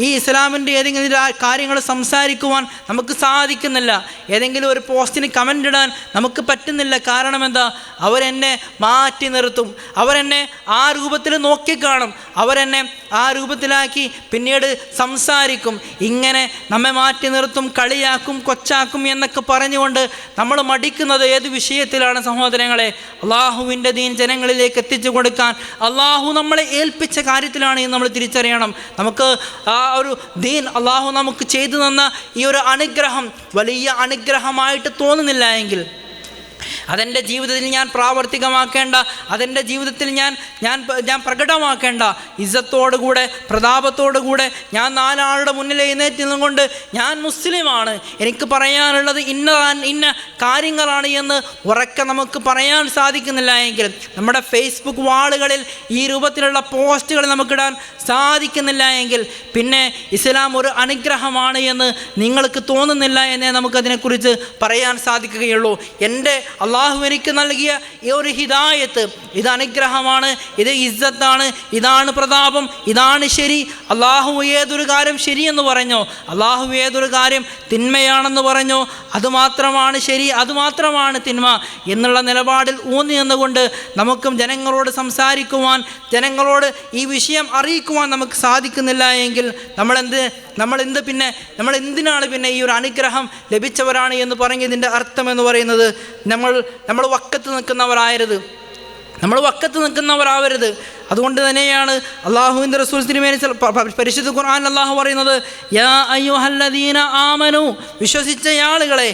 ഈ ഇസ്ലാമിന്റെ ഏതെങ്കിലും കാര്യങ്ങൾ സംസാരിക്കുവാൻ നമുക്ക് സാധിക്കുന്നില്ല. ഏതെങ്കിലും ഒരു പോസ്റ്റിന് കമന്റ് ഇടാൻ നമുക്ക് പറ്റുന്നില്ല. കാരണം എന്താ? അവരെന്നെ മാറ്റി നിർത്തും. അവരെന്നെ ആ രൂപത്തിൽ നോക്കിക്കാണും അവരെന്നെ ആ രൂപത്തിലാക്കി പിന്നീട് സംസാരിക്കും. ഇങ്ങനെ നമ്മെ മാറ്റി നിർത്തും കളിയാക്കും കൊച്ചാക്കും എന്നൊക്കെ പറഞ്ഞുകൊണ്ട് നമ്മൾ മടിക്കുന്നത് ഏത് വിഷയത്തിലാണ് സഹോദരങ്ങളെ? അള്ളാഹുവിന്റെ ദീൻ ജനങ്ങളിലേക്ക് എത്തിച്ചു കൊടുക്കാൻ. അള്ളാഹു നമ്മളെ ഏൽപ്പിച്ച കാര്യത്തിലാണ് നമ്മൾ തിരിച്ചറിയണം. നമുക്ക് ആ ഒരു ദീൻ അള്ളാഹു നമുക്ക് ചെയ്തു തന്ന ഈ ഒരു അനുഗ്രഹം വലിയ അനുഗ്രഹമായിട്ട് തോന്നുന്നില്ല എങ്കിൽ അതെന്റെ ജീവിതത്തിൽ ഞാൻ പ്രാവർത്തികമാക്കേണ്ട അതെന്റെ ജീവിതത്തിൽ ഞാൻ ഞാൻ ഞാൻ പ്രകടമാക്കേണ്ട. ഇജ്ജത്തോടുകൂടെ പ്രതാപത്തോടുകൂടെ ഞാൻ നാലാളുടെ മുന്നിൽ എഴുന്നേറ്റ് നിന്നുകൊണ്ട് ഞാൻ മുസ്ലിമാണ്. എനിക്ക് പറയാനുള്ളത് ഇന്ന ഇന്ന കാര്യങ്ങളാണ് എന്ന് ഉറക്കെ നമുക്ക് പറയാൻ സാധിക്കുന്നില്ല എങ്കിൽ നമ്മുടെ ഫേസ്ബുക്ക് വാളുകളിൽ ഈ രൂപത്തിലുള്ള പോസ്റ്റുകൾ നമുക്കിടാൻ സാധിക്കുന്നില്ല എങ്കിൽ പിന്നെ ഇസ്ലാം ഒരു അനുഗ്രഹമാണ് എന്ന് നിങ്ങൾക്ക് തോന്നുന്നില്ല എന്നേ നമുക്കതിനെക്കുറിച്ച് പറയാൻ സാധിക്കുകയുള്ളൂ. എന്റെ അള്ളാഹു എനിക്ക് നൽകിയ ഈ ഒരു ഹിദായത്ത് ഇത് അനുഗ്രഹമാണ് ഇത് ഇസ്സത്താണ് ഇതാണ് പ്രതാപം ഇതാണ് ശരി. അള്ളാഹു ഏതൊരു കാര്യം ശരിയെന്ന് പറഞ്ഞോ അള്ളാഹു ഏതൊരു കാര്യം തിന്മയാണെന്ന് പറഞ്ഞോ അതുമാത്രമാണ് ശരി അതുമാത്രമാണ് തിന്മ എന്നുള്ള നിലപാടിൽ ഊന്നി നിന്നുകൊണ്ട് നമുക്കും ജനങ്ങളോട് സംസാരിക്കുവാൻ ജനങ്ങളോട് ഈ വിഷയം അറിയിക്കുവാൻ നമുക്ക് സാധിക്കുന്നില്ല എങ്കിൽ നമ്മളെന്ത് നമ്മളെന്ത് പിന്നെ നമ്മൾ എന്തിനാണ് പിന്നെ ഈ ഒരു അനുഗ്രഹം ലഭിച്ചവരാണ് എന്ന് പറഞ്ഞതിന്റെ അർത്ഥം എന്ന് പറയുന്നത് നമ്മൾ നമ്മൾ വക്കത്ത് നിൽക്കുന്നവരായരുത് നമ്മൾ വക്കത്ത് നിൽക്കുന്നവരാവരുത് അതുകൊണ്ട് തന്നെയാണ് അള്ളാഹുവിന്റെ റസൂൽ തിരുമേനി പരിശുദ്ധ ഖുർആൻ അള്ളാഹു പറയുന്നത് യാ അയ്യോ ഹല്ലദീന ആമനു വിശ്വസിച്ച ആളുകളെ.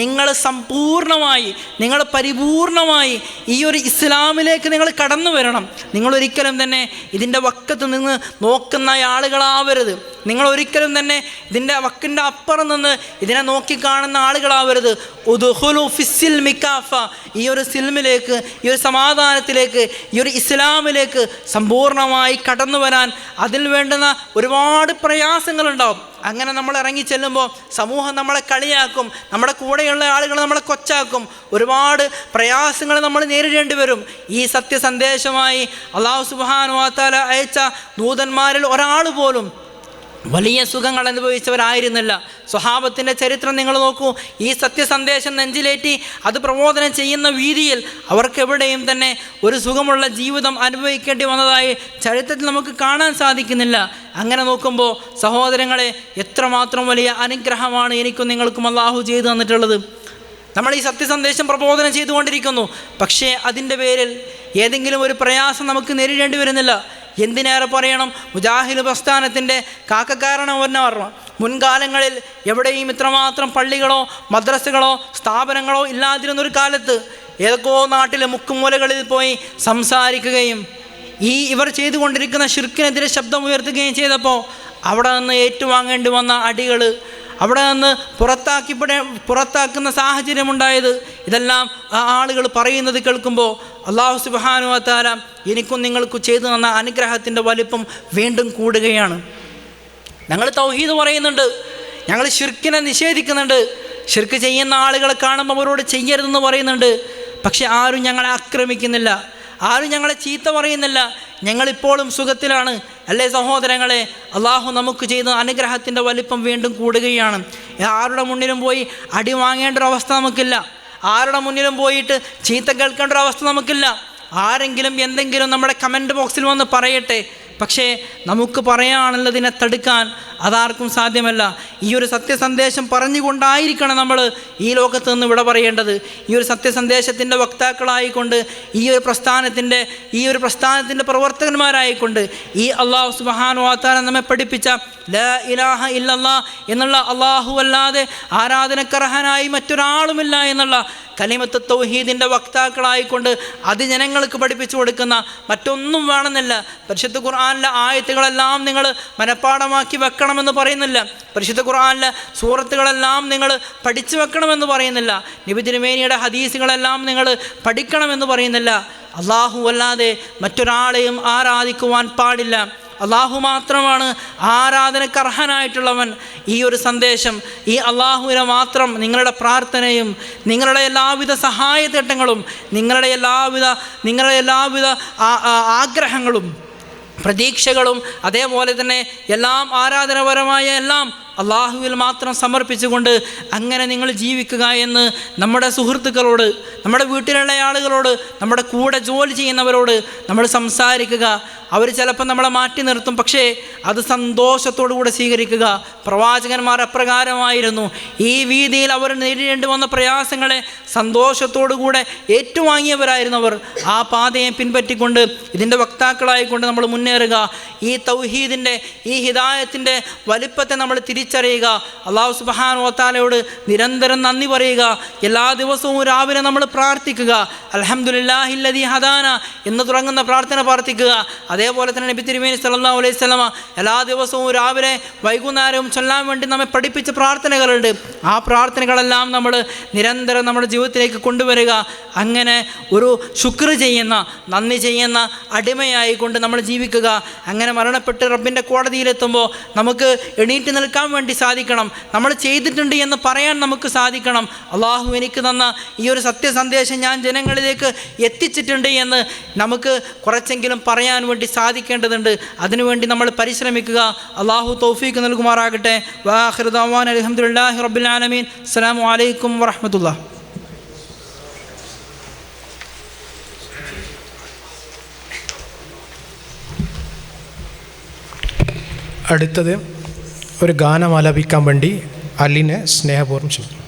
നിങ്ങൾ സമ്പൂർണമായി നിങ്ങൾ പരിപൂർണമായി ഈ ഒരു ഇസ്ലാമിലേക്ക് നിങ്ങൾ കടന്നു വരണം. നിങ്ങളൊരിക്കലും തന്നെ ഇതിന്റെ വക്കത്ത് നിന്ന് നോക്കുന്ന ആളുകളാവരുത്. നിങ്ങൾ ഒരിക്കലും തന്നെ ഇതിന്റെ വക്കിന്റെ അപ്പുറം നിന്ന് ഇതിനെ നോക്കിക്കാണുന്ന ആളുകളാവരുത്. ഉദുഹുലുഫിസിൽ മിക്കാഫ ഈ ഒരു സിൽമിലേക്ക് ഈ ഒരു സമാധാനത്തിലേക്ക് ഈ ഒരു ഇസ്ലാമിലേക്ക് സമ്പൂർണമായി കടന്നു വരാൻ അതിൽ വേണ്ടുന്ന ഒരുപാട് പ്രയാസങ്ങളുണ്ടാവും. അങ്ങനെ നമ്മൾ ഇറങ്ങി ചെല്ലുമ്പോൾ സമൂഹം നമ്മളെ കളിയാക്കും നമ്മുടെ കൂടെയുള്ള ആളുകൾ നമ്മളെ കൊച്ചാക്കും. ഒരുപാട് പ്രയാസങ്ങൾ നമ്മൾ നേരിടേണ്ടി വരും. ഈ സത്യസന്ദേശമായി അള്ളാഹു സുബാനുവാത്താല അയച്ച ദൂതന്മാരിൽ ഒരാൾ പോലും വലിയ സുഖങ്ങൾ അനുഭവിച്ചവരായിരുന്നില്ല. സ്വഹാബത്തിന്റെ ചരിത്രം നിങ്ങൾ നോക്കൂ. ഈ സത്യസന്ദേശം നെഞ്ചിലേറ്റി അത് പ്രബോധനം ചെയ്യുന്ന വീതിയിൽ അവർക്കെവിടെയും തന്നെ ഒരു സുഖമുള്ള ജീവിതം അനുഭവിക്കേണ്ടി വന്നതായി ചരിത്രത്തിൽ നമുക്ക് കാണാൻ സാധിക്കുന്നില്ല. അങ്ങനെ നോക്കുമ്പോൾ സഹോദരങ്ങളെ എത്രമാത്രം വലിയ അനുഗ്രഹമാണ് എനിക്കും നിങ്ങൾക്കും അള്ളാഹു ചെയ്തു തന്നിട്ടുള്ളത്. നമ്മൾ ഈ സത്യസന്ദേശം പ്രബോധനം ചെയ്തുകൊണ്ടിരിക്കുന്നു. പക്ഷേ അതിന്റെ പേരിൽ ഏതെങ്കിലും ഒരു പ്രയാസം നമുക്ക് നേരിടേണ്ടി വരുന്നില്ല. എന്തിനേറെ പറയണം? മുജാഹിദ് പ്രസ്ഥാനത്തിന്റെ കാക്കക്കാരണം തന്നെ പറഞ്ഞു മുൻകാലങ്ങളിൽ എവിടെയും ഇത്രമാത്രം പള്ളികളോ മദ്രസകളോ സ്ഥാപനങ്ങളോ ഇല്ലാതിരുന്നൊരു കാലത്ത് ഏതൊക്കെയോ നാട്ടിലെ മുക്കുമൂലകളിൽ പോയി സംസാരിക്കുകയും ഈ ഇവർ ചെയ്തുകൊണ്ടിരിക്കുന്ന ഷിർക്കിനെതിരെ ശബ്ദം ഉയർത്തുകയും ചെയ്തപ്പോൾ അവിടെ നിന്ന് ഏറ്റുവാങ്ങേണ്ടി വന്ന അടികൾ അവിടെ നിന്ന് പുറത്താക്കിപ്പെടേ പുറത്താക്കുന്ന സാഹചര്യമുണ്ടായത്. ഇതെല്ലാം ആ ആളുകൾ പറയുന്നത് കേൾക്കുമ്പോൾ അള്ളാഹു സുബാനു താല എനിക്കും നിങ്ങൾക്കും ചെയ്തു തന്ന അനുഗ്രഹത്തിന്റെ വലിപ്പം വീണ്ടും കൂടുകയാണ്. ഞങ്ങൾ തൗഹീദ് പറയുന്നുണ്ട്. ഞങ്ങൾ ഷിർക്കിനെ നിഷേധിക്കുന്നുണ്ട്. ഷിർക്ക് ചെയ്യുന്ന ആളുകളെ കാണുമ്പോൾ അവരോട് ചെയ്യരുതെന്ന് പറയുന്നുണ്ട്. പക്ഷെ ആരും ഞങ്ങളെ ആക്രമിക്കുന്നില്ല. ആരും ഞങ്ങളെ ചീത്ത പറയുന്നില്ല. ഞങ്ങളിപ്പോഴും സുഖത്തിലാണ്. അല്ലേ സഹോദരങ്ങളെ? അള്ളാഹു നമുക്ക് ചെയ്ത അനുഗ്രഹത്തിന്റെ വലിപ്പം വീണ്ടും കൂടുകയാണ്. ആരുടെ മുന്നിലും പോയി അടി വാങ്ങേണ്ട ഒരു അവസ്ഥ നമുക്കില്ല. ആരുടെ മുന്നിലും പോയിട്ട് ചീത്ത കേൾക്കേണ്ട ഒരു അവസ്ഥ നമുക്കില്ല. ആരെങ്കിലും എന്തെങ്കിലും നമ്മുടെ കമന്റ് ബോക്സിൽ വന്ന് പറയട്ടെ. പക്ഷേ നമുക്ക് പറയാനുള്ളതിനെ തടുക്കാൻ അതാർക്കും സാധ്യമല്ല. ഈ ഒരു സത്യസന്ദേശം പറഞ്ഞുകൊണ്ടായിരിക്കണം നമ്മൾ ഈ ലോകത്ത് നിന്ന് ഇവിടെ പറയേണ്ടത്. ഈ ഒരു സത്യസന്ദേശത്തിന്റെ വക്താക്കളായിക്കൊണ്ട് ഈ ഒരു പ്രസ്ഥാനത്തിന്റെ ഈ ഒരു പ്രസ്ഥാനത്തിന്റെ പ്രവർത്തകന്മാരായിക്കൊണ്ട് ഈ അള്ളാഹു സുബാനു വാത്താല നമ്മെ പഠിപ്പിച്ച ല ഇലാഹ ഇല്ലല്ലാ എന്നുള്ള അള്ളാഹു അല്ലാതെ ആരാധനക്കർഹനായി മറ്റൊരാളുമില്ല എന്നുള്ള കലിമത്ത് തൗഹീദിന്റെ വക്താക്കളായിക്കൊണ്ട് അത് ജനങ്ങൾക്ക് പഠിപ്പിച്ചു കൊടുക്കുന്ന മറ്റൊന്നും വേണമെന്നില്ല. പരിശുദ്ധ ഖുർആാനിലെ ആയത്തുകളെല്ലാം നിങ്ങൾ മനഃപ്പാടമാക്കി വെക്കണമെന്ന് പറയുന്നില്ല. പരിശുദ്ധ ഖുർആാനിലെ സൂറത്തുകളെല്ലാം നിങ്ങൾ പഠിച്ചു വെക്കണമെന്ന് പറയുന്നില്ല. നിബിതിരുമേനിയുടെ ഹദീസുകളെല്ലാം നിങ്ങൾ പഠിക്കണമെന്ന് പറയുന്നില്ല. അള്ളാഹു അല്ലാതെ മറ്റൊരാളെയും ആരാധിക്കുവാൻ പാടില്ല. അള്ളാഹു മാത്രമാണ് ആരാധനക്കർഹനായിട്ടുള്ളവൻ ഈ ഒരു സന്ദേശം ഈ അള്ളാഹുവിനെ മാത്രം നിങ്ങളുടെ പ്രാർത്ഥനയും നിങ്ങളുടെ എല്ലാവിധ സഹായ തേട്ടങ്ങളും നിങ്ങളുടെ എല്ലാവിധ നിങ്ങളുടെ എല്ലാവിധ ആഗ്രഹങ്ങളും പ്രതീക്ഷകളും അതേപോലെ തന്നെ എല്ലാം ആരാധനപരമായ എല്ലാം അള്ളാഹുവിൽ മാത്രം സമർപ്പിച്ചുകൊണ്ട് അങ്ങനെ നിങ്ങൾ ജീവിക്കുക എന്ന് നമ്മുടെ സുഹൃത്തുക്കളോട് നമ്മുടെ വീട്ടിലുള്ള ആളുകളോട് നമ്മുടെ കൂടെ ജോലി ചെയ്യുന്നവരോട് നമ്മൾ സംസാരിക്കുക. അവർ ചിലപ്പോൾ നമ്മളെ മാറ്റി നിർത്തും പക്ഷേ അത് സന്തോഷത്തോടു കൂടെ സ്വീകരിക്കുക. പ്രവാചകന്മാർ അപ്രകാരമായിരുന്നു. ഈ വീതിയിൽ അവർ നേരിടേണ്ടി വന്ന പ്രയാസങ്ങളെ സന്തോഷത്തോടു കൂടെ ഏറ്റുവാങ്ങിയവരായിരുന്നു അവർ ആ പാതയെ പിൻപറ്റിക്കൊണ്ട് ഇതിന്റെ വക്താക്കളായിക്കൊണ്ട് നമ്മൾ മുന്നേറുക. ഈ തൗഹീദിന്റെ ഈ ഹിദായത്തിന്റെ വലിപ്പത്തെ നമ്മൾ തിരിച്ചറിയുക. അള്ളാഹു സുബാൻ ഓത്താലയോട് നിരന്തരം നന്ദി പറയുക. എല്ലാ ദിവസവും രാവിലെ നമ്മൾ പ്രാർത്ഥിക്കുക. അലഹമുല്ലാഹില്ലതി ഹദാന എന്ന് തുടങ്ങുന്ന പ്രാർത്ഥന പ്രാർത്ഥിക്കുക. അതേപോലെ തന്നെ നബി തിരുമേനി സല്ലല്ലാഹു അലൈഹി സ്വലമ എല്ലാ ദിവസവും രാവിലെ വൈകുന്നേരവും ചൊല്ലാൻ വേണ്ടി നമ്മെ പഠിപ്പിച്ച പ്രാർത്ഥനകളുണ്ട്. ആ പ്രാർത്ഥനകളെല്ലാം നമ്മൾ നിരന്തരം നമ്മുടെ ജീവിതത്തിലേക്ക് കൊണ്ടുവരിക. അങ്ങനെ ഒരു ശുക്ർ ചെയ്യുന്ന നന്ദി ചെയ്യുന്ന അടിമയായിക്കൊണ്ട് നമ്മൾ ജീവിക്കുക. അങ്ങനെ മരണപ്പെട്ട് റബ്ബിന്റെ കോടതിയിലെത്തുമ്പോൾ നമുക്ക് എണീറ്റ് നിൽക്കാൻ വേണ്ടി സാധിക്കണം. നമ്മൾ ചെയ്തിട്ടുണ്ട് എന്ന് പറയാൻ നമുക്ക് സാധിക്കണം. അള്ളാഹു എനിക്ക് തന്ന ഈ ഒരു സത്യസന്ദേശം ഞാൻ ജനങ്ങളിലേക്ക് എത്തിച്ചിട്ടുണ്ട് എന്ന് നമുക്ക് കുറച്ചെങ്കിലും പറയാൻ വേണ്ടി സാധിക്കേണ്ടതുണ്ട്. അതിനുവേണ്ടി നമ്മൾ പരിശ്രമിക്കുക. അള്ളാഹു തൗഫീക്ക് നൽകുമാറാകട്ടെ. വാഹൃദാൻ അലഹമുല്ലാഹി റബുലാലമീൻ അസ്സാം വലൈക്കും വറഹമത്തുള്ള അടുത്തത് ഒരു ഗാനം ആലപിക്കാൻ വേണ്ടി അലിനെ സ്നേഹപൂർവം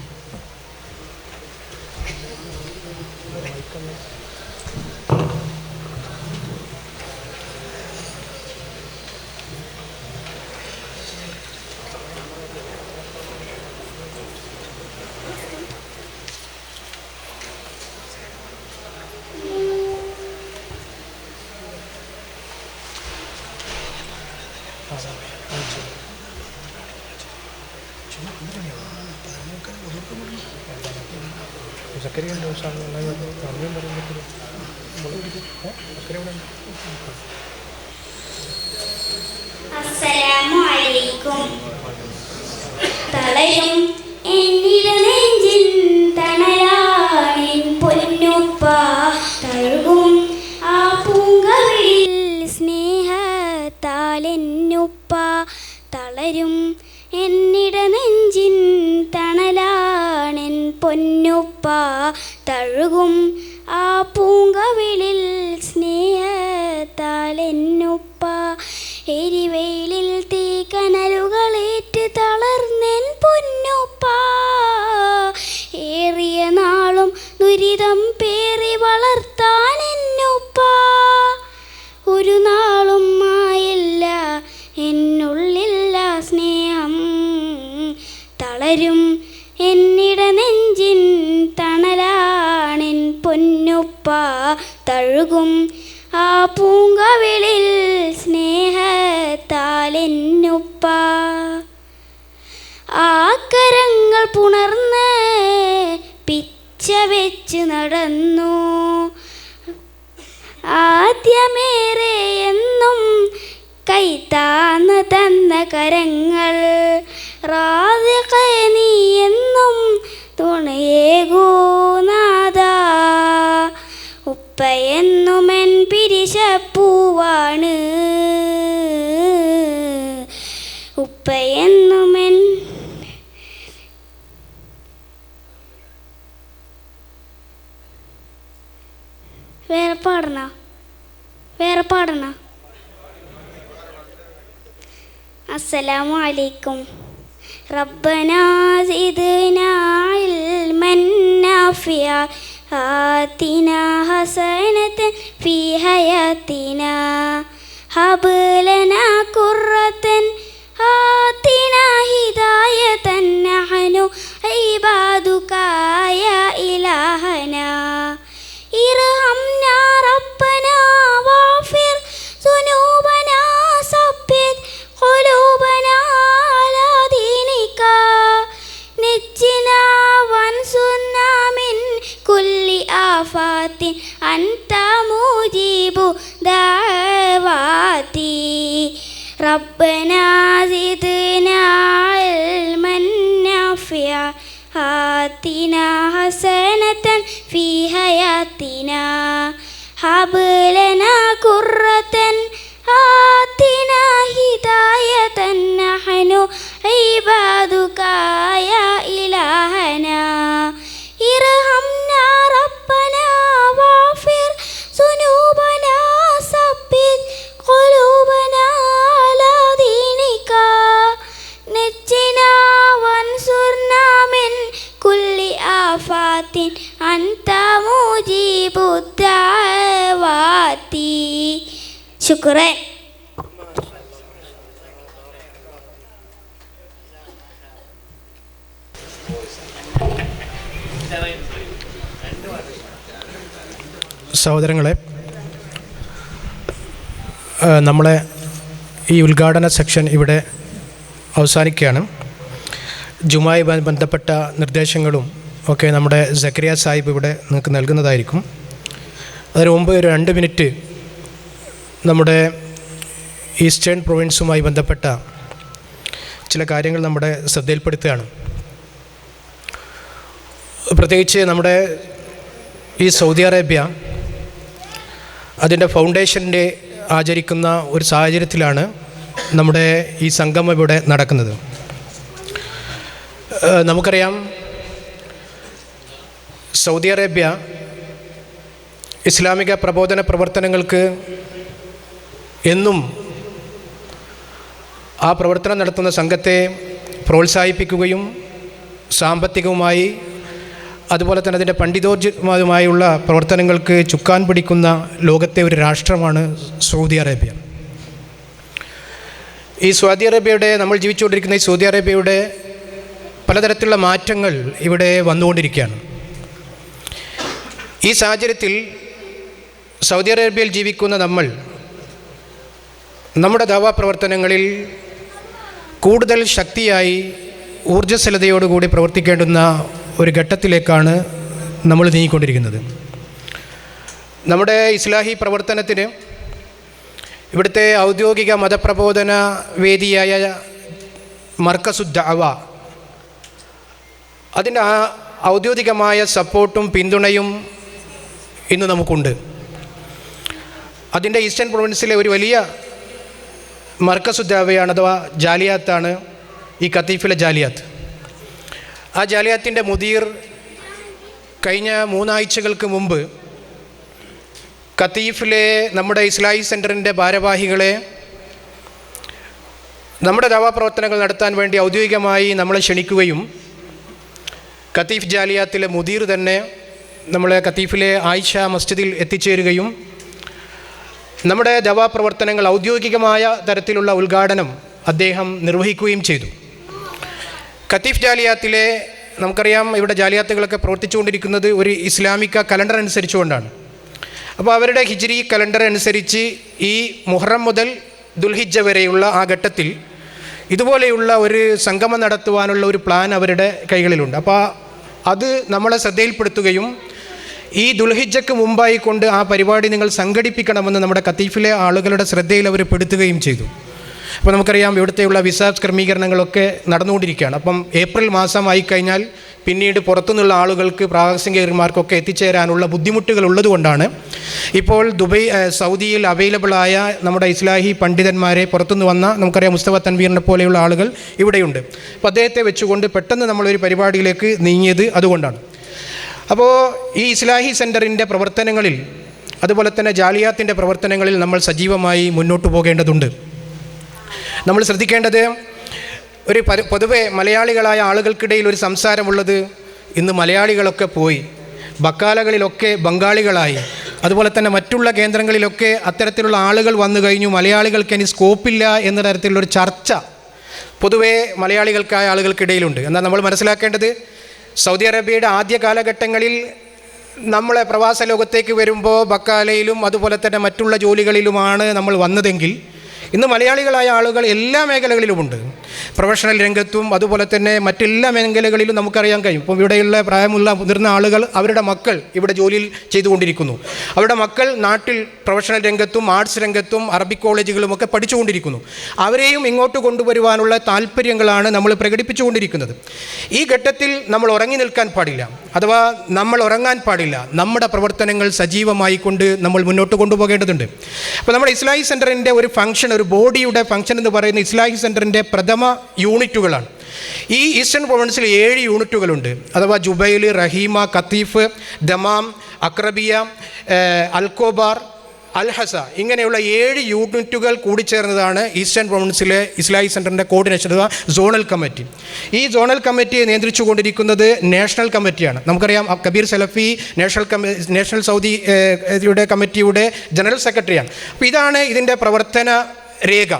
ക്ഷണിക്കുന്നു അസ്സലാമു അലൈക്കും തളരും എന്നില നെഞ്ചിൻ തണലാണിൻ പൊന്നുപ്പ തഴുകും ആ പൂങ്കവിളിൽ സ്നേഹത്താലെന്നുപ്പ. തളരും എന്നിട നെഞ്ചിൻ തണലാണെൻ പൊന്നുപ്പ. തഴുകും ആ പൂങ്കവിളിൽ സ്നേഹത്താലെന്നുപ്പ. എരിവെയിലിൽ തീ കനലുകളേറ്റ് തളർന്നെൻ പൊന്നുപ്പ തഴുകും ആ പൂങ്കവിളിൽ സ്നേഹത്താലെന്നുപ്പ. ആക്കരങ്ങൾ പുണർന്ന് പിച്ച വെച്ച് നടന്നു. ആദ്യമേറെ എന്നും കൈത്താന്ന് തന്ന കരങ്ങൾ. നീ എന്നും തുണയേകൂനാഥ ഉപ്പയെന്നുമെൻ പിരിശപ്പൂവാണ്. ഉപ്പയെന്നുമെൻ വേറെ പാടണ? വേറെ പാടണ? അസ്സലാമു അലൈക്കും റബ്ബനാ ഇത് ഇൽമൻ നാഫിയ. آتنا حسنة في حياتنا هب لنا قرة آتنا هداية نحن عبادك يا إلهنا رحمة أنت مجيب دعواتي ربنا زدنا علما نافعا آتنا حسنة في حياتنا هب لنا قرة آتنا هداية نحن عبادك يا إلهنا ارحمنا ربنا أنت مجيب الدعوات شكرا സഹോദരങ്ങളെ ആ, നമ്മളെ ഈ ഉദ്ഘാടന സെക്ഷൻ ഇവിടെ അവസാനിക്കുകയാണ് ജുമായി ബ- ബന്ധപ്പെട്ട നിർദ്ദേശങ്ങളും ഒക്കെ നമ്മുടെ സക്രിയ സാഹിബ് ഇവിടെ നിങ്ങൾക്ക് നൽകുന്നതായിരിക്കും. അതിന് മുമ്പ് ഒരു രണ്ട് മിനിറ്റ് നമ്മുടെ ഈസ്റ്റേൺ പ്രൊവിൻസുമായി ബന്ധപ്പെട്ട ചില കാര്യങ്ങൾ നമ്മുടെ ശ്രദ്ധയിൽപ്പെടുത്തുകയാണ്. പ്രത്യേകിച്ച് നമ്മുടെ ഈ സൗദി അറേബ്യ അതിന്റെ ഫൗണ്ടേഷന്റെ ആചരിക്കുന്ന ഒരു സാഹചര്യത്തിലാണ് നമ്മുടെ ഈ സംഗമം ഇവിടെ നടക്കുന്നത്. നമുക്കറിയാം സൗദി അറേബ്യ ഇസ്ലാമിക പ്രബോധന പ്രവർത്തനങ്ങൾക്ക് എന്നും ആ പ്രവർത്തനം നടത്തുന്ന സംഘത്തെ പ്രോത്സാഹിപ്പിക്കുകയും സാമ്പത്തികവുമായി അതുപോലെ തന്നെ അതിന്റെ പണ്ഡിതോർജിതമായുള്ള പ്രവർത്തനങ്ങൾക്ക് ചുക്കാൻ പിടിക്കുന്ന ലോകത്തെ ഒരു രാഷ്ട്രമാണ് സൗദി അറേബ്യ. ഈ സൗദി അറേബ്യയുടെ നമ്മൾ ജീവിച്ചുകൊണ്ടിരിക്കുന്ന ഈ സൗദി അറേബ്യയുടെ പലതരത്തിലുള്ള മാറ്റങ്ങൾ ഇവിടെ വന്നുകൊണ്ടിരിക്കുകയാണ്. ഈ സാഹചര്യത്തിൽ സൗദി അറേബ്യയിൽ ജീവിക്കുന്ന നമ്മൾ നമ്മുടെ ദാവാ പ്രവർത്തനങ്ങളിൽ കൂടുതൽ ശക്തിയായി ഊർജസ്വലതയോടുകൂടി പ്രവർത്തിക്കേണ്ടുന്ന ഒരു ഘട്ടത്തിലേക്കാണ് നമ്മൾ നീങ്ങിക്കൊണ്ടിരിക്കുന്നത്. നമ്മുടെ ഇസ്ലാഹി പ്രവർത്തനത്തിന് ഇവിടുത്തെ ഔദ്യോഗിക മതപ്രബോധന വേദിയായ മർക്കസുദ്ദാവ അതിന്റെ ഔദ്യോഗികമായ സപ്പോർട്ടും പിന്തുണയും ഇന്ന് നമുക്കുണ്ട്. അതിന്റെ ഈസ്റ്റേൺ പ്രൊവിൻസിലെ ഒരു വലിയ മർക്കസുദ്ദാവയാണ് അഥവാ ജാലിയാത്താണ് ഈ കത്തീഫിലെ ജാലിയാത്ത്. ആ ജാലിയാത്തിന്റെ മുദീർ കഴിഞ്ഞ മൂന്നാഴ്ചകൾക്ക് മുമ്പ് കത്തീഫിലെ നമ്മുടെ ഇസ്ലാഹി സെന്ററിന്റെ ഭാരവാഹികളെ നമ്മുടെ ദവാപ്രവർത്തനങ്ങൾ നടത്താൻ വേണ്ടി ഔദ്യോഗികമായി നമ്മളെ ക്ഷണിക്കുകയും കത്തീഫ് ജാലിയാത്തിലെ മുദീർ തന്നെ നമ്മളെ കത്തീഫിലെ ആയിഷ മസ്ജിദിൽ എത്തിച്ചേരുകയും നമ്മുടെ ദവാപ്രവർത്തനങ്ങൾ ഔദ്യോഗികമായ തരത്തിലുള്ള ഉദ്ഘാടനം അദ്ദേഹം നിർവഹിക്കുകയും ചെയ്തു. കത്തീഫ് ജാലിയാത്തിലെ നമുക്കറിയാം ഇവിടെ ജാലിയാത്തുകളൊക്കെ പ്രവർത്തിച്ചുകൊണ്ടിരിക്കുന്നത് ഒരു ഇസ്ലാമിക കലണ്ടർ അനുസരിച്ചുകൊണ്ടാണ്. അപ്പോൾ അവരുടെ ഹിജ്രി കലണ്ടർ അനുസരിച്ച് ഈ മുഹറം മുതൽ ദുൽഹിജ വരെയുള്ള ആ ഘട്ടത്തിൽ ഇതുപോലെയുള്ള ഒരു സംഗമം നടത്തുവാനുള്ള ഒരു പ്ലാൻ അവരുടെ കൈകളിലുണ്ട്. അപ്പോൾ അത് നമ്മളെ ശ്രദ്ധയിൽപ്പെടുത്തുകയും ഈ ദുൽഹിജ്ജക്ക് മുമ്പായി കൊണ്ട് ആ പരിപാടി നിങ്ങൾ സംഘടിപ്പിക്കണമെന്ന് നമ്മുടെ കത്തീഫിലെ ആളുകളുടെ ശ്രദ്ധയിൽ അവർ പെടുത്തുകയും ചെയ്തു. അപ്പോൾ നമുക്കറിയാം ഇവിടുത്തെയുള്ള വിസ ക്രമീകരണങ്ങളൊക്കെ നടന്നുകൊണ്ടിരിക്കുകയാണ്. അപ്പം ഏപ്രിൽ മാസമായി കഴിഞ്ഞാൽ പിന്നീട് പുറത്തുനിന്നുള്ള ആളുകൾക്ക് പ്രാവാസികന്മാർക്കൊക്കെ എത്തിച്ചേരാനുള്ള ബുദ്ധിമുട്ടുകൾ ഉള്ളതുകൊണ്ടാണ്. ഇപ്പോൾ ദുബൈ സൗദിയിൽ അവൈലബിളായ നമ്മുടെ ഇസ്ലാഹി പണ്ഡിതന്മാരെ പുറത്തുനിന്ന് വന്ന നമുക്കറിയാം മുസ്തഫ തൻവീറിനെ പോലെയുള്ള ആളുകൾ ഇവിടെയുണ്ട്. അപ്പോൾ അദ്ദേഹത്തെ വെച്ചുകൊണ്ട് പെട്ടെന്ന് നമ്മളൊരു പരിപാടിയിലേക്ക് നീങ്ങിയത് അതുകൊണ്ടാണ്. അപ്പോൾ ഈ ഇസ്ലാഹി സെന്ററിന്റെ പ്രവർത്തനങ്ങളിൽ അതുപോലെ തന്നെ ജാലിയാത്തിന്റെ പ്രവർത്തനങ്ങളിൽ നമ്മൾ സജീവമായി മുന്നോട്ട് പോകേണ്ടതുണ്ട്. നമ്മൾ ശ്രദ്ധിക്കേണ്ടത് ഒരു പൊതുവേ മലയാളികളായ ആളുകൾക്കിടയിൽ ഒരു സംസാരമുള്ളത് ഇന്ന് മലയാളികളൊക്കെ പോയി ബക്കാലകളിലൊക്കെ ബംഗാളികളായി അതുപോലെ തന്നെ മറ്റുള്ള കേന്ദ്രങ്ങളിലൊക്കെ അത്തരത്തിലുള്ള ആളുകൾ വന്നു കഴിഞ്ഞു മലയാളികൾക്ക് ഇനി സ്കോപ്പില്ല എന്ന തരത്തിലുള്ളൊരു ചർച്ച പൊതുവേ മലയാളികൾക്കായ ആളുകൾക്കിടയിലുണ്ട്. എന്നാൽ നമ്മൾ മനസ്സിലാക്കേണ്ടത് സൗദി അറേബ്യയുടെ ആദ്യ കാലഘട്ടങ്ങളിൽ നമ്മളെ പ്രവാസ ലോകത്തേക്ക് വരുമ്പോൾ ബക്കാലയിലും അതുപോലെ തന്നെ മറ്റുള്ള ജോലികളിലുമാണ് നമ്മൾ വന്നതെങ്കിൽ ഇന്ന് മലയാളികളായ ആളുകൾ എല്ലാ മേഖലകളിലുമുണ്ട്. പ്രൊഫഷണൽ രംഗത്തും അതുപോലെ തന്നെ മറ്റെല്ലാ മേഖലകളിലും നമുക്കറിയാൻ കഴിയും. ഇപ്പം ഇവിടെയുള്ള പ്രായമുള്ള മുതിർന്ന ആളുകൾ അവരുടെ മക്കൾ ഇവിടെ ജോലിയിൽ ചെയ്തുകൊണ്ടിരിക്കുന്നു. അവരുടെ മക്കൾ നാട്ടിൽ പ്രൊഫഷണൽ രംഗത്തും ആർട്സ് രംഗത്തും അറബിക് കോളേജുകളുമൊക്കെ പഠിച്ചുകൊണ്ടിരിക്കുന്നു. അവരെയും ഇങ്ങോട്ട് കൊണ്ടുവരുവാനുള്ള താല്പര്യങ്ങളാണ് നമ്മൾ പ്രകടിപ്പിച്ചുകൊണ്ടിരിക്കുന്നത്. ഈ ഘട്ടത്തിൽ നമ്മൾ ഉറങ്ങി നിൽക്കാൻ പാടില്ല. അഥവാ നമ്മൾ ഉറങ്ങാൻ പാടില്ല. നമ്മുടെ പ്രവർത്തനങ്ങൾ സജീവമായി കൊണ്ട് നമ്മൾ മുന്നോട്ട് കൊണ്ടുപോകേണ്ടതുണ്ട്. അപ്പോൾ നമ്മുടെ ഇസ്ലാഹി സെന്ററിന്റെ ഒരു ഫംഗ്ഷൻ ഒരു ബോഡിയുടെ ഫംഗ്ഷൻ എന്ന് പറയുന്ന ഇസ്ലാഹി സെന്ററിന്റെ പ്രഥമ യൂണിറ്റുകളാണ്. ഈ ഈസ്റ്റേൺ പ്രൊവിൻസിൽ ഏഴ് യൂണിറ്റുകളുണ്ട്. അഥവാ Jubail Rahima Qatif Dammam Aqrabiya Al Khobar Al Hasa ഇങ്ങനെയുള്ള ഏഴ് യൂണിറ്റുകൾ കൂടി ചേർന്നതാണ് ഈസ്റ്റേൺ പ്രൊവിൻസിലെ ഇസ്ലാഹി സെന്ററിന്റെ കോർഡിനേഷൻ അഥവാ സോണൽ കമ്മിറ്റി. ഈ സോണൽ കമ്മിറ്റിയെ നിയന്ത്രിച്ചു കൊണ്ടിരിക്കുന്നത് നാഷണൽ കമ്മിറ്റിയാണ്. നമുക്കറിയാം കബീർ സലഫി നാഷണൽ കമ്മി നാഷണൽ സൗദി ഏഹ്, യുടെ കമ്മിറ്റിയുടെ ജനറൽ സെക്രട്ടറിയാണ്. അപ്പോൾ ഇതാണ് ഇതിന്റെ പ്രവർത്തന രേഖ.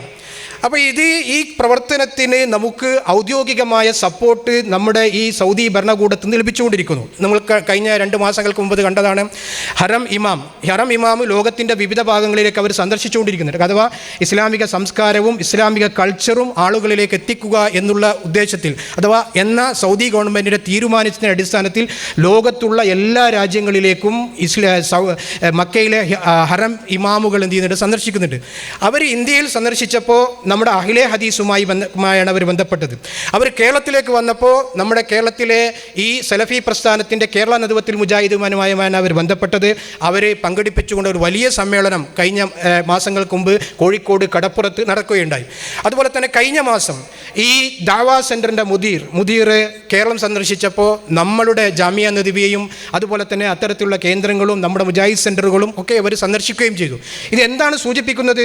അപ്പോൾ ഇത് ഈ പ്രവർത്തനത്തിന് നമുക്ക് ഔദ്യോഗികമായ സപ്പോർട്ട് നമ്മുടെ ഈ സൗദി ഭരണകൂടത്തിൽ നിന്ന് ലഭിച്ചുകൊണ്ടിരിക്കുന്നു. നമ്മൾ കഴിഞ്ഞ രണ്ട് മാസങ്ങൾക്ക് മുമ്പ് കണ്ടതാണ്. ഹറം ഇമാം ഹറം ഇമാം ലോകത്തിന്റെ വിവിധ ഭാഗങ്ങളിലേക്ക് അവർ സന്ദർശിച്ചുകൊണ്ടിരിക്കുന്നുണ്ട്. അഥവാ ഇസ്ലാമിക സംസ്കാരവും ഇസ്ലാമിക കൾച്ചറും ആളുകളിലേക്ക് എത്തിക്കുക എന്നുള്ള ഉദ്ദേശത്തിൽ അഥവാ എന്ന സൗദി ഗവൺമെന്റിന്റെ തീരുമാനത്തിന്റെ അടിസ്ഥാനത്തിൽ ലോകത്തുള്ള എല്ലാ രാജ്യങ്ങളിലേക്കും ഇസ്ലാ മക്കയിലെ ഹറം ഇമാമുകൾ എന്ത് ചെയ്യുന്നുണ്ട്? സന്ദർശിക്കുന്നുണ്ട്. അവർ ഇന്ത്യയിൽ സന്ദർശിച്ചപ്പോൾ നമ്മുടെ അഹിലെ ഹദീസുമായി ബന്ധമായാണ് അവർ ബന്ധപ്പെട്ടത്. അവർ കേരളത്തിലേക്ക് വന്നപ്പോൾ നമ്മുടെ കേരളത്തിലെ ഈ സലഫി പ്രസ്ഥാനത്തിന്റെ കേരള നദുവത്തിൽ മുജാഹിദുമാനുമായുമാണ് അവർ ബന്ധപ്പെട്ടത്. അവർ പങ്കെടുപ്പിച്ചുകൊണ്ട് ഒരു വലിയ സമ്മേളനം കഴിഞ്ഞ മാസങ്ങൾക്ക് മുമ്പ് കോഴിക്കോട് കടപ്പുറത്ത് നടക്കുകയുണ്ടായി. അതുപോലെ തന്നെ കഴിഞ്ഞ മാസം ഈ ദാവാ സെന്ററിന്റെ മുദീർ മുദീർ കേരളം സന്ദർശിച്ചപ്പോൾ നമ്മളുടെ ജാമ്യ നദിവിയെയും അതുപോലെ തന്നെ അത്തരത്തിലുള്ള കേന്ദ്രങ്ങളും നമ്മുടെ മുജാഹിദ് സെന്ററുകളും ഒക്കെ അവർ സന്ദർശിക്കുകയും ചെയ്തു. ഇത് എന്താണ് സൂചിപ്പിക്കുന്നത്?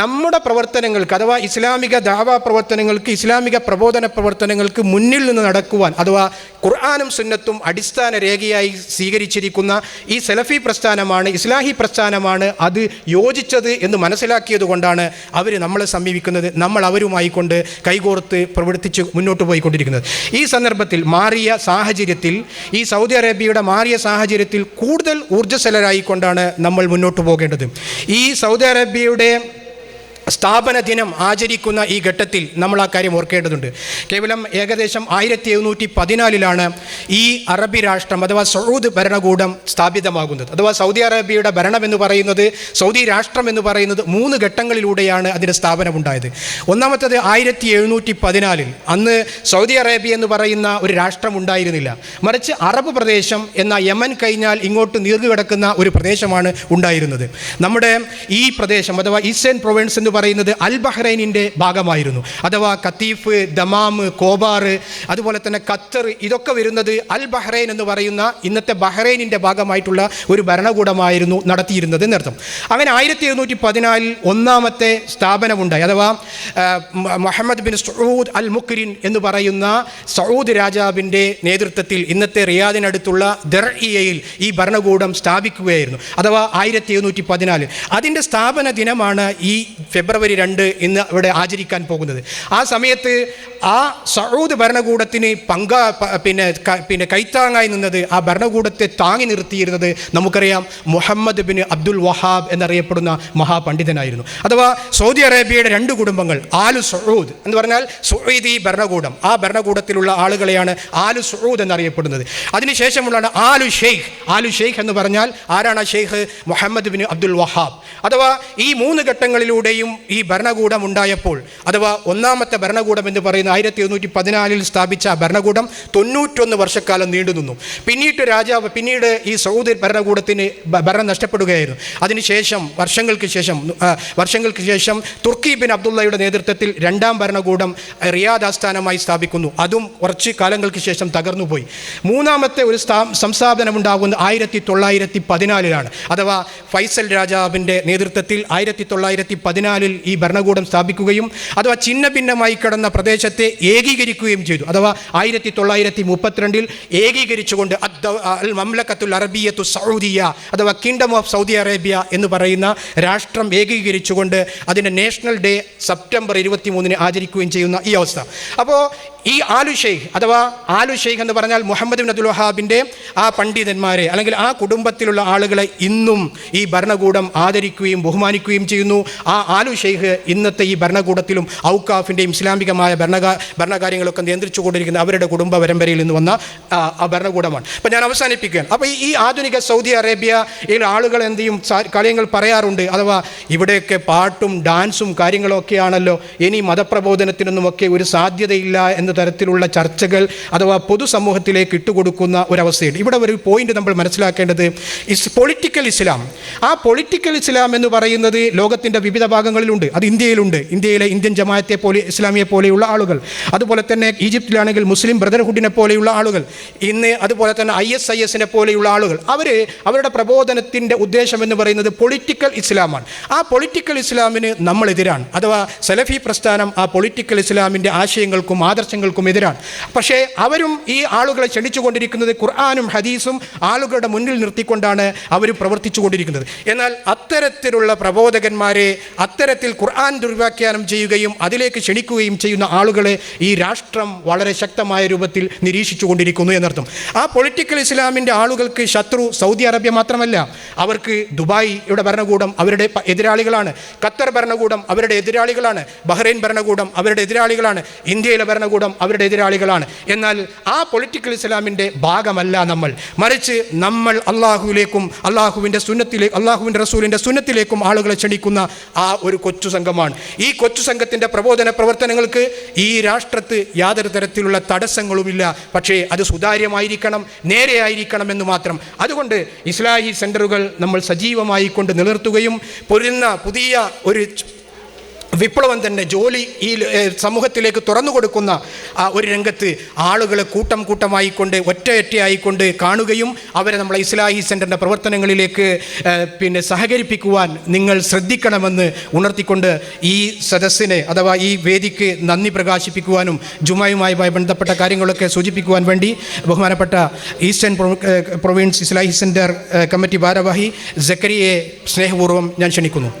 നമ്മുടെ പ്രവർത്തനങ്ങൾക്ക് അഥവാ ഇസ്ലാമിക ദാവാ പ്രവർത്തനങ്ങൾക്ക് ഇസ്ലാമിക പ്രബോധന പ്രവർത്തനങ്ങൾക്ക് മുന്നിൽ നിന്ന് നടക്കുവാൻ അഥവാ ഖുർആാനും സുന്നത്തും അടിസ്ഥാന രേഖയായി സ്വീകരിച്ചിരിക്കുന്ന ഈ സെലഫി പ്രസ്ഥാനമാണ് ഇസ്ലാഹി പ്രസ്ഥാനമാണ് അത് യോജിച്ചത് എന്ന് മനസ്സിലാക്കിയത് കൊണ്ടാണ് അവർ നമ്മളെ സമീപിക്കുന്നത് നമ്മൾ അവരുമായി കൊണ്ട് കൈകോർത്ത് പ്രവർത്തിച്ച് മുന്നോട്ട് പോയിക്കൊണ്ടിരിക്കുന്നത്. ഈ സന്ദർഭത്തിൽ മാറിയ സാഹചര്യത്തിൽ ഈ സൗദി അറേബ്യയുടെ മാറിയ സാഹചര്യത്തിൽ കൂടുതൽ ഊർജസ്വലരായിക്കൊണ്ടാണ് നമ്മൾ മുന്നോട്ട് പോകേണ്ടത്. ഈ സൗദി അറേബ്യയുടെ സ്ഥാപന ദിനം ആചരിക്കുന്ന ഈ ഘട്ടത്തിൽ നമ്മൾ ആ കാര്യം ഓർക്കേണ്ടതുണ്ട്. കേവലം ഏകദേശം ആയിരത്തി എഴുന്നൂറ്റി പതിനാലിലാണ് ഈ അറബി രാഷ്ട്രം അഥവാ സൗദ് ഭരണകൂടം സ്ഥാപിതമാകുന്നത്. അഥവാ സൗദി അറേബ്യയുടെ ഭരണം എന്ന് പറയുന്നത് സൗദി രാഷ്ട്രം എന്ന് പറയുന്നത് മൂന്ന് ഘട്ടങ്ങളിലൂടെയാണ് അതിന്റെ സ്ഥാപനം ഉണ്ടായത് ഒന്നാമത്തത് ആയിരത്തി എഴുന്നൂറ്റി പതിനാലിൽ അന്ന് സൗദി അറേബ്യ എന്ന് പറയുന്ന ഒരു രാഷ്ട്രം ഉണ്ടായിരുന്നില്ല. മറിച്ച് അറബ് പ്രദേശം എന്ന യമൻ കഴിഞ്ഞാൽ ഇങ്ങോട്ട് നീർന്നു കിടക്കുന്ന ഒരു പ്രദേശമാണ് ഉണ്ടായിരുന്നത്. നമ്മുടെ ഈ പ്രദേശം അഥവാ ഈസ്റ്റേൺ പ്രൊവിൻസ് എന്ന് പറയുന്നത് അൽ ബഹ്റൈനിന്റെ ഭാഗമായിരുന്നു. അഥവാ കത്തീഫ് ദമാം കോബാർ അതുപോലെ തന്നെ ഖത്തർ ഇതൊക്കെ വരുന്നത് അൽ ബഹ്റൈൻ എന്ന് പറയുന്ന ഇന്നത്തെ ബഹ്റൈനിന്റെ ഭാഗമായിട്ടുള്ള ഒരു ഭരണകൂടമായിരുന്നു നടത്തിയിരുന്നത് എന്നർത്ഥം. അങ്ങനെ ആയിരത്തി എഴുന്നൂറ്റി പതിനാലിൽ ഒന്നാമത്തെ സ്ഥാപനമുണ്ടായി. അഥവാ Muhammad bin Saud Al Muqrin എന്ന് പറയുന്ന സൗദ് രാജാവിന്റെ നേതൃത്വത്തിൽ ഇന്നത്തെ റിയാദിനടുത്തുള്ള ദർഇയയിൽ ഈ ഭരണകൂടം സ്ഥാപിക്കുകയായിരുന്നു. അഥവാ ആയിരത്തി എഴുന്നൂറ്റി പതിനാല് അതിന്റെ സ്ഥാപന ദിനമാണ് ഈ ഫെബ്രുവരി രണ്ട് ഇന്ന് ഇവിടെ ആചരിക്കാൻ പോകുന്നത്. ആ സമയത്ത് ആ സൗദ് ഭരണകൂടത്തിന് പങ്ക പിന്നെ പിന്നെ കൈത്താങ്ങായി നിന്നത് ആ ഭരണകൂടത്തെ താങ്ങി നിർത്തിയിരുന്നത് നമുക്കറിയാം മുഹമ്മദ് ബിൻ അബ്ദുൽ വഹാബ് എന്നറിയപ്പെടുന്ന മഹാപണ്ഡിതനായിരുന്നു. അഥവാ സൗദി അറേബ്യയുടെ രണ്ട് കുടുംബങ്ങൾ ആലു സൗദ് എന്ന് പറഞ്ഞാൽ സൗദി ഭരണകൂടം. ആ ഭരണകൂടത്തിലുള്ള ആളുകളെയാണ് ആലു സൗദ് എന്നറിയപ്പെടുന്നത്. അതിനുശേഷമുള്ളതാണ് ആലു ഷെയ്ഖ്. ആലു ഷെയ്ഖ് എന്ന് പറഞ്ഞാൽ ആരാണ് ആ Sheikh? Muhammad bin Abdul Wahhab. അഥവാ ഈ മൂന്ന് ഘട്ടങ്ങളിലൂടെയും ഈ ഭരണകൂടം ഉണ്ടായപ്പോൾ അഥവാ ഒന്നാമത്തെ ഭരണകൂടം എന്ന് പറയുന്ന ആയിരത്തി എഴുന്നൂറ്റി പതിനാലിൽ സ്ഥാപിച്ച ഭരണകൂടം തൊണ്ണൂറ്റൊന്ന് വർഷക്കാലം നീണ്ടു നിന്നു. പിന്നീട് രാജാവ് പിന്നീട് ഈ സൗദി ഭരണകൂടത്തിന് ഭരണം നഷ്ടപ്പെടുകയായിരുന്നു. അതിനുശേഷം വർഷങ്ങൾക്ക് ശേഷം വർഷങ്ങൾക്ക് ശേഷം തുർക്കി ബിൻ അബ്ദുള്ളയുടെ നേതൃത്വത്തിൽ രണ്ടാം ഭരണകൂടം റിയാദ് ആസ്ഥാനമായി സ്ഥാപിക്കുന്നു. അതും കുറച്ച് കാലങ്ങൾക്ക് ശേഷം തകർന്നുപോയി. മൂന്നാമത്തെ ഒരു സ്ഥാ സംസ്ഥാപനം ഉണ്ടാകുന്നത് ആയിരത്തി തൊള്ളായിരത്തി പതിനാലിലാണ് അഥവാ ഫൈസൽ രാജാവിന്റെ നേതൃത്വത്തിൽ ആയിരത്തി തൊള്ളായിരത്തി പതിനാലിൽ ഈ ഭരണകൂടം സ്ഥാപിക്കുകയും അഥവാ ഛിന്ന ഭിന്നമായി കിടന്ന പ്രദേശത്തെ ഏകീകരിക്കുകയും ചെയ്തു. അഥവാ ആയിരത്തി തൊള്ളായിരത്തി മുപ്പത്തിരണ്ടിൽ ഏകീകരിച്ചുകൊണ്ട് അൽ മംലക്കത്തുൽ അറബിയത്തു സൗദിയ അഥവാ കിങ്ഡം ഓഫ് സൗദി അറേബ്യ എന്ന് പറയുന്ന രാഷ്ട്രം ഏകീകരിച്ചുകൊണ്ട് അതിന്റെ നാഷണൽ ഡേ സെപ്റ്റംബർ ഇരുപത്തി മൂന്നിന് ആചരിക്കുകയും ചെയ്യുന്ന ഈ അവസ്ഥ. അപ്പോൾ ഈ ആലു ഷെയ്ഖ് അഥവാ ആലു ഷെയ്ഖ് എന്ന് പറഞ്ഞാൽ മുഹമ്മദ് ബിൻ അബ്ദുൽ വഹാബിന്റെ ആ പണ്ഡിതന്മാരെ അല്ലെങ്കിൽ ആ കുടുംബത്തിലുള്ള ആളുകളെ ഇന്നും ഈ ഭരണകൂടം ആദരിക്കുകയും ബഹുമാനിക്കുകയും ചെയ്യുന്നു. ആ ആലു ഷെയ്ഖ് ഇന്നത്തെ ഈ ഭരണകൂടത്തിലും ഔക്കാഫിന്റെയും ഇസ്ലാമികമായ ഭരണകാ ഭരണകാര്യങ്ങളൊക്കെ നിയന്ത്രിച്ചു കൊണ്ടിരിക്കുന്ന അവരുടെ കുടുംബ പരമ്പരയിൽ നിന്ന് വന്ന ആ, ഭരണകൂടമാണ്. അപ്പോൾ ഞാൻ അവസാനിപ്പിക്കുകയാണ്. അപ്പോൾ ഈ- ഈ ആധുനിക സൗദി അറേബ്യയിൽ ആളുകൾ എന്ത് ചെയ്യും? കാര്യങ്ങൾ പറയാറുണ്ട്. അഥവാ ഇവിടെയൊക്കെ പാട്ടും ഡാൻസും കാര്യങ്ങളൊക്കെയാണല്ലോ. ഇനി മതപ്രബോധനത്തിനൊന്നുമൊക്കെ ഒരു സാധ്യതയില്ല എന്ന് തരത്തിലുള്ള ചർച്ചകൾ അഥവാ പൊതുസമൂഹത്തിലേക്ക് ഇട്ടുകൊടുക്കുന്ന ഒരവസ്ഥയുണ്ട്. ഇവിടെ ഒരു പോയിന്റ് നമ്മൾ മനസ്സിലാക്കേണ്ടത് ഇസ് പൊളിറ്റിക്കൽ ഇസ്ലാം ആ പൊളിറ്റിക്കൽ ഇസ്ലാം എന്ന് പറയുന്നത് ലോകത്തിന്റെ വിവിധ ഭാഗങ്ങളിലുണ്ട്. അത് ഇന്ത്യയിലുണ്ട്. ഇന്ത്യയിലെ ഇന്ത്യൻ ജമാഅത്തെ പോലെ ഇസ്ലാമിയെ പോലെയുള്ള ആളുകൾ. അതുപോലെ തന്നെ ഈജിപ്തിലാണെങ്കിൽ മുസ്ലിം ബ്രദർഹുഡിനെ പോലെയുള്ള ആളുകൾ. ഇന്ന് അതുപോലെ തന്നെ ഐ എസ് ഐ എസിനെ പോലെയുള്ള ആളുകൾ. അവർ അവരുടെ പ്രബോധനത്തിന്റെ ഉദ്ദേശം എന്ന് പറയുന്നത് പൊളിറ്റിക്കൽ ഇസ്ലാമാണ് ആ പൊളിറ്റിക്കൽ ഇസ്ലാമിന് നമ്മളെതിരാണ്. അഥവാ സലഫി പ്രസ്ഥാനം ആ പൊളിറ്റിക്കൽ ഇസ്ലാമിന്റെ ആശയങ്ങൾക്കും ആദർശങ്ങൾക്കും എതിരാണ്. പക്ഷേ അവരും ഈ ആളുകളെ ക്ഷണിച്ചുകൊണ്ടിരിക്കുന്നത് ഖുർആാനും ഹദീസും ആളുകളുടെ മുന്നിൽ നിർത്തിക്കൊണ്ടാണ് അവർ പ്രവർത്തിച്ചു കൊണ്ടിരിക്കുന്നത് എന്നാൽ അത്തരത്തിലുള്ള പ്രബോധകന്മാരെ അത്തരത്തിൽ ഖുർആൻ ദുർവ്യാഖ്യാനം ചെയ്യുകയും അതിലേക്ക് ക്ഷണിക്കുകയും ചെയ്യുന്ന ആളുകളെ ഈ രാഷ്ട്രം വളരെ ശക്തമായ രൂപത്തിൽ നിരീക്ഷിച്ചു കൊണ്ടിരിക്കുന്നു എന്നർത്ഥം. ആ പൊളിറ്റിക്കൽ ഇസ്ലാമിന്റെ ആളുകൾക്ക് ശത്രു സൗദി അറേബ്യ മാത്രമല്ല അവർക്ക് ദുബായിയുടെ ഭരണകൂടം അവരുടെ എതിരാളികളാണ്. ഖത്തർ ഭരണകൂടം അവരുടെ എതിരാളികളാണ്. ബഹ്റൈൻ ഭരണകൂടം അവരുടെ എതിരാളികളാണ്. ഇന്ത്യയിലെ ഭരണകൂടം അവരുടെ എതിരാളികളാണ്. എന്നാൽ ആ പൊളിറ്റിക്കൽ ഇസ്ലാമിന്റെ ഭാഗമല്ല നമ്മൾ. മറിച്ച് നമ്മൾ അള്ളാഹുവിലേക്കും അള്ളാഹുവിന്റെ സുന്നത്തിലേക്ക് അള്ളാഹുവിന്റെ റസൂലിന്റെ സുന്നത്തിലേക്കും ആളുകളെ ക്ഷണിക്കുന്ന ആ ഒരു കൊച്ചു സംഘമാണ്. ഈ കൊച്ചു സംഘത്തിന്റെ പ്രബോധന പ്രവർത്തനങ്ങൾക്ക് ഈ രാഷ്ട്രത്ത് യാതൊരു തരത്തിലുള്ള തടസ്സങ്ങളുമില്ല. പക്ഷേ അത് സുതാര്യമായിരിക്കണം നേരെയായിരിക്കണം എന്ന് മാത്രം. അതുകൊണ്ട് ഇസ്ലാഹി സെന്ററുകൾ നമ്മൾ സജീവമായി കൊണ്ട് നിലനിർത്തുകയും പൊരുന്ന പുതിയ ഒരു വിപ്ലവം തന്നെ ജോലി ഈ സമൂഹത്തിലേക്ക് തുറന്നു കൊടുക്കുന്ന ഒരു രംഗത്ത് ആളുകളെ കൂട്ടം കൂട്ടമായിക്കൊണ്ട് ഒറ്റയൊറ്റയായിക്കൊണ്ട് കാണുകയും അവരെ നമ്മളെ ഇസ്ലാഹി സെന്ററിന്റെ പ്രവർത്തനങ്ങളിലേക്ക് പിന്നെ സഹകരിപ്പിക്കുവാൻ നിങ്ങൾ ശ്രദ്ധിക്കണമെന്ന് ഉണർത്തിക്കൊണ്ട് ഈ സദസ്സിനെ അഥവാ ഈ വേദിക്ക് നന്ദി പ്രകാശിപ്പിക്കുവാനും ജുമായുമായി ബന്ധപ്പെട്ട കാര്യങ്ങളൊക്കെ സൂചിപ്പിക്കുവാൻ വേണ്ടി ബഹുമാനപ്പെട്ട Eastern Province Islahi center committee ഭാരവാഹി ജക്കരിയെ സ്നേഹപൂർവം ഞാൻ ക്ഷണിക്കുന്നു.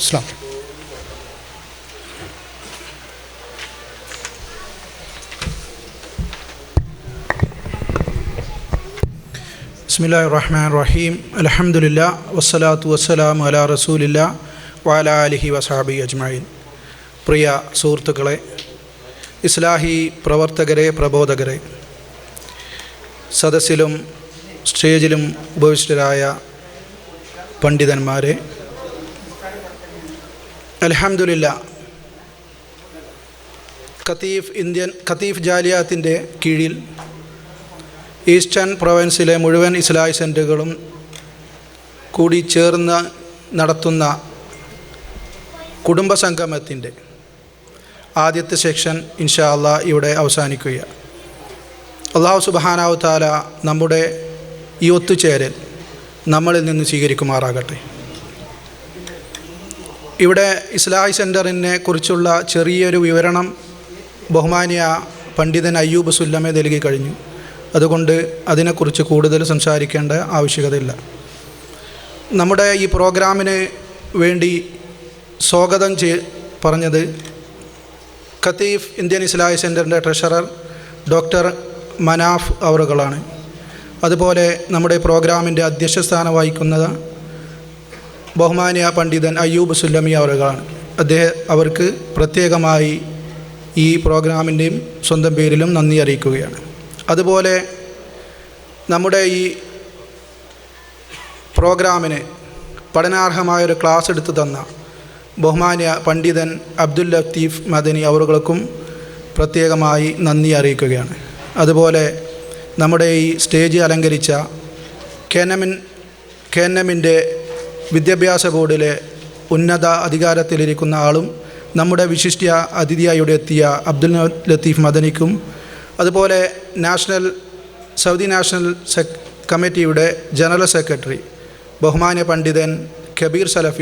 ഇസ്ലാം ബിസ്മില്ലാഹി റഹ്മാൻ റഹീം അലഹമുല്ല വസ്സലാത്തു വസ്സലാം അല റസൂലില്ല വാല അലിഹി വസാബി അജ്മായിൻ പ്രിയ സുഹൃത്തുക്കളെ ഇസ്ലാഹി പ്രവർത്തകരെ പ്രബോധകരെ സദസ്സിലും സ്റ്റേജിലും ഉപവിഷ്ടരായ പണ്ഡിതന്മാരെ അലഹമുല്ല ഖത്തീഫ് ഇന്ത്യൻ ഖത്തീഫ് ജാലിയാത്തിന്റെ കീഴിൽ ഈസ്റ്റേൺ പ്രൊവിൻസിലെ മുഴുവൻ ഇസ്ലാഹി സെന്ററുകളും കൂടി ചേർന്ന് നടത്തുന്ന കുടുംബ സംഗമത്തിന്റെ ആദ്യത്തെ സെക്ഷൻ ഇൻഷാ അള്ളാ ഇവിടെ അവസാനിക്കുക അള്ളാഹു സുബാനാവു താല നമ്മുടെ ഈ ഒത്തുചേരൽ നമ്മളിൽ നിന്ന് സ്വീകരിക്കുമാറാകട്ടെ. ഇവിടെ ഇസ്ലാഹി സെന്ററിനെ കുറിച്ചുള്ള ചെറിയൊരു വിവരണം ബഹുമാനിയ പണ്ഡിതൻ അയ്യൂബ് സുല്ലമെ നൽകി കഴിഞ്ഞു. അതുകൊണ്ട് അതിനെക്കുറിച്ച് കൂടുതൽ സംസാരിക്കേണ്ട ആവശ്യകതയില്ല. നമ്മുടെ ഈ പ്രോഗ്രാമിന് വേണ്ടി സ്വാഗതം ചെയ് പറഞ്ഞത് ഖത്തീഫ് ഇന്ത്യൻ ഇസ്ലാഹി സെന്ററിന്റെ ട്രഷറർ ഡോക്ടർ മനാഫ് അവറുകളാണ്. അതുപോലെ നമ്മുടെ പ്രോഗ്രാമിന്റെ അധ്യക്ഷ സ്ഥാനം വഹിക്കുന്നത് ബഹുമാനിയ പണ്ഡിതൻ അയ്യൂബ് സുല്ലമി അവറുകളാണ്. അദ്ദേഹം അവർക്ക് പ്രത്യേകമായി ഈ പ്രോഗ്രാമിന്റെയും സ്വന്തം പേരിലും നന്ദി അറിയിക്കുകയാണ്. അതുപോലെ നമ്മുടെ ഈ പ്രോഗ്രാമിന് പഠനാർഹമായൊരു ക്ലാസ് എടുത്തു തന്ന ബഹുമാന്യ പണ്ഡിതൻ അബ്ദുൽ ലത്തീഫ് മദനി അവറുകൾക്കും പ്രത്യേകമായി നന്ദി അറിയിക്കുകയാണ്. അതുപോലെ നമ്മുടെ ഈ സ്റ്റേജ് അലങ്കരിച്ച കെനമിൻ കെനമിന്റെ വിദ്യാഭ്യാസ ബോർഡിലെ ഉന്നത അധികാരത്തിലിരിക്കുന്ന ആളും നമ്മുടെ വിശിഷ്ട അതിഥിയായി ഇവിടെ എത്തിയ അബ്ദുൽ ലത്തീഫ് മദനിക്കും അതുപോലെ നാഷണൽ സൗദി നാഷണൽ കമ്മിറ്റിയുടെ ജനറൽ സെക്രട്ടറി ബഹുമാന്യ പണ്ഡിതൻ കബീർ സലഫി